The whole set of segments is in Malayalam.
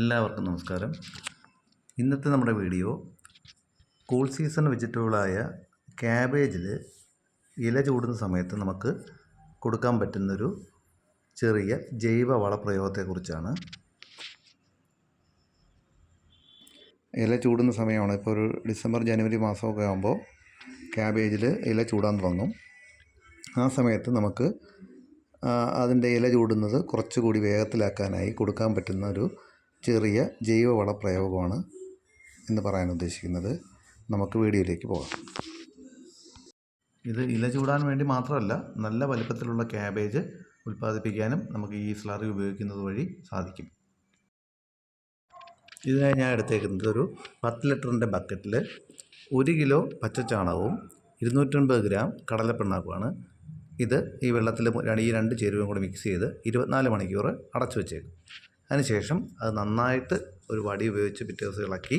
എല്ലാവർക്കും നമസ്കാരം. ഇന്നത്തെ നമ്മുടെ വീഡിയോ കൂൾ സീസൺ വെജിറ്റബിളായ ക്യാബേജിൽ ഇല ചൂടുന്ന സമയത്ത് നമുക്ക് കൊടുക്കാൻ പറ്റുന്നൊരു ചെറിയ ജൈവ വളപ്രയോഗത്തെക്കുറിച്ചാണ്. ഇല ചൂടുന്ന സമയമാണ്. ഇപ്പോൾ ഒരു ഡിസംബർ ജനുവരി മാസമൊക്കെ ആകുമ്പോൾ ക്യാബേജിൽ ഇല ചൂടാൻ തുടങ്ങും. ആ സമയത്ത് നമുക്ക് അതിന്റെ ഇല ചൂടുന്നത് കുറച്ചുകൂടി വേഗത്തിലാക്കാനായി കൊടുക്കാൻ പറ്റുന്ന ഒരു ചെറിയ ജൈവവള പ്രയോഗമാണ് എന്ന് പറയാൻ ഉദ്ദേശിക്കുന്നത്. നമുക്ക് വീഡിയോയിലേക്ക് പോകാം. ഇത് ഇല ചൂടാൻ വേണ്ടി മാത്രമല്ല നല്ല വലിപ്പത്തിലുള്ള ക്യാബേജ് ഉൽപ്പാദിപ്പിക്കാനും നമുക്ക് ഈ സ്ലറി ഉപയോഗിക്കുന്നത് വഴി സാധിക്കും. ഇതിനായി ഞാൻ എടുത്തേക്കുന്നത് ഒരു പത്ത് ലിറ്ററിന്റെ ബക്കറ്റിൽ ഒരു കിലോ പച്ചച്ചാണകവും ഇരുന്നൂറ്റൻപത് ഗ്രാം കടലപ്പിണ്ണാക്കുമാണ്. ഇത് ഈ വെള്ളത്തിൽ ഈ രണ്ട് ചേരുവയും കൂടി മിക്സ് ചെയ്ത് ഇരുപത്തിനാല് മണിക്കൂർ അടച്ചു വെച്ചേക്കും. അതിനുശേഷം അത് നന്നായിട്ട് ഒരു വടി ഉപയോഗിച്ച് പിറ്റേ ദിവസം ഇളക്കി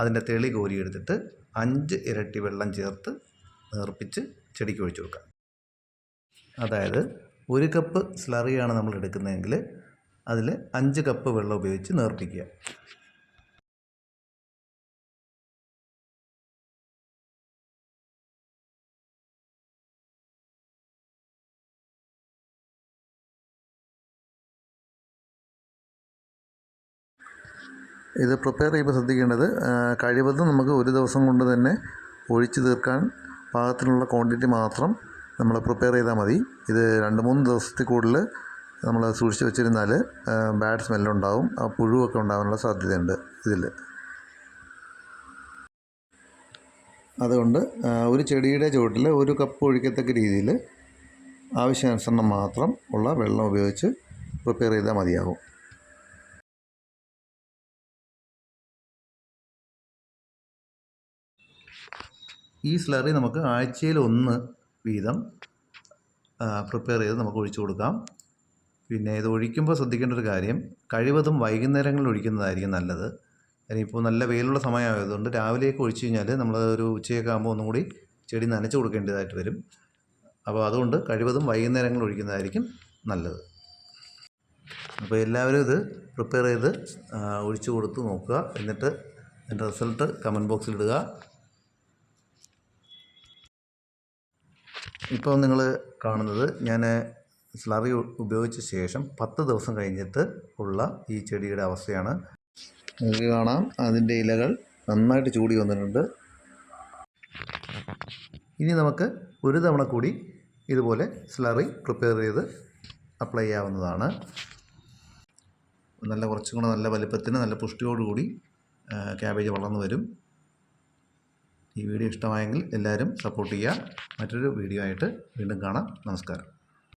അതിന്റെ തെളി കോരിയെടുത്തിട്ട് അഞ്ച് ഇരട്ടി വെള്ളം ചേർത്ത് നേർപ്പിച്ച് ചെടിക്ക് ഒഴിച്ചു കൊടുക്കാം അതായത് ഒരു കപ്പ് സ്ലറിയാണ് നമ്മൾ എടുക്കുന്നതെങ്കിൽ അതിൽ അഞ്ച് കപ്പ് വെള്ളം ഉപയോഗിച്ച് നേർപ്പിക്കുക. ഇത് പ്രിപ്പയർ ചെയ്യുമ്പോൾ ശ്രദ്ധിക്കേണ്ടത് കഴിവതും നമുക്ക് ഒരു ദിവസം കൊണ്ട് തന്നെ ഒഴിച്ചു തീർക്കാൻ പാകത്തിനുള്ള ക്വാണ്ടിറ്റി മാത്രം നമ്മൾ പ്രിപ്പയർ ചെയ്താൽ മതി. ഇത് രണ്ട് മൂന്ന് ദിവസത്തിൽ കൂടുതൽ നമ്മൾ സൂക്ഷിച്ച് വെച്ചിരുന്നാൽ ബാഡ് സ്മെല്ലുണ്ടാവും ആ പുഴുവൊക്കെ ഉണ്ടാകാനുള്ള സാധ്യതയുണ്ട് ഇതിൽ. അതുകൊണ്ട് ഒരു ചെടിയുടെ ചുവട്ടിൽ ഒരു കപ്പ് ഒഴിക്കത്തക്ക രീതിയിൽ ആവശ്യാനുസരണം മാത്രം ഉള്ള വെള്ളം ഉപയോഗിച്ച് പ്രിപ്പയർ ചെയ്താൽ മതിയാകും. ഈ സ്ലറി നമുക്ക് ആഴ്ചയിൽ ഒന്ന് വീതം പ്രിപ്പയർ ചെയ്ത് നമുക്ക് ഒഴിച്ചു കൊടുക്കാം. പിന്നെ ഇത് ഒഴിക്കുമ്പോൾ ശ്രദ്ധിക്കേണ്ട ഒരു കാര്യം കഴിവതും വൈകുന്നേരങ്ങളിൽ ഒഴിക്കുന്നതായിരിക്കും നല്ലത്. കാരണം ഇപ്പോൾ നല്ല വെയിലുള്ള സമയമായതുകൊണ്ട് രാവിലെയൊക്കെ ഒഴിച്ചു കഴിഞ്ഞാൽ നമ്മൾ ഒരു ഉച്ചയൊക്കെ ആകുമ്പോൾ ഒന്നും കൂടി ചെടി നനച്ച് കൊടുക്കേണ്ടതായിട്ട് വരും. അപ്പോൾ അതുകൊണ്ട് കഴിവതും വൈകുന്നേരങ്ങളിൽ ഒഴിക്കുന്നതായിരിക്കും നല്ലത്. അപ്പോൾ എല്ലാവരും ഇത് പ്രിപ്പയർ ചെയ്ത് ഒഴിച്ചു കൊടുത്ത് നോക്കുക. എന്നിട്ട് അതിന്റെ റിസൾട്ട് കമന്റ് ബോക്സിൽ ഇടുക. ഇപ്പോൾ നിങ്ങൾ കാണുന്നത് ഞാൻ സ്ലറി ഉപയോഗിച്ച ശേഷം പത്ത് ദിവസം കഴിഞ്ഞിട്ട് ഉള്ള ഈ ചെടിയുടെ അവസ്ഥയാണ്. നിങ്ങൾക്ക് കാണാം അതിന്റെ ഇലകൾ നന്നായിട്ട് ചൂടി വന്നിട്ടുണ്ട്. ഇനി നമുക്ക് ഒരു തവണ കൂടി ഇതുപോലെ സ്ലറി പ്രിപ്പയർ ചെയ്ത് അപ്ലൈ ചെയ്യാവുന്നതാണ്. നല്ല കുറച്ചും കൂടെ നല്ല വലിപ്പത്തിന് നല്ല പുഷ്ടിയോടുകൂടി ക്യാബേജ് വളർന്നു വരും. ഈ വീഡിയോ ഇഷ്ടമായെങ്കിൽ എല്ലാവരും സപ്പോർട്ട് ചെയ്യുക. മറ്റൊരു വീഡിയോ ആയിട്ട് വീണ്ടും കാണാം. നമസ്കാരം.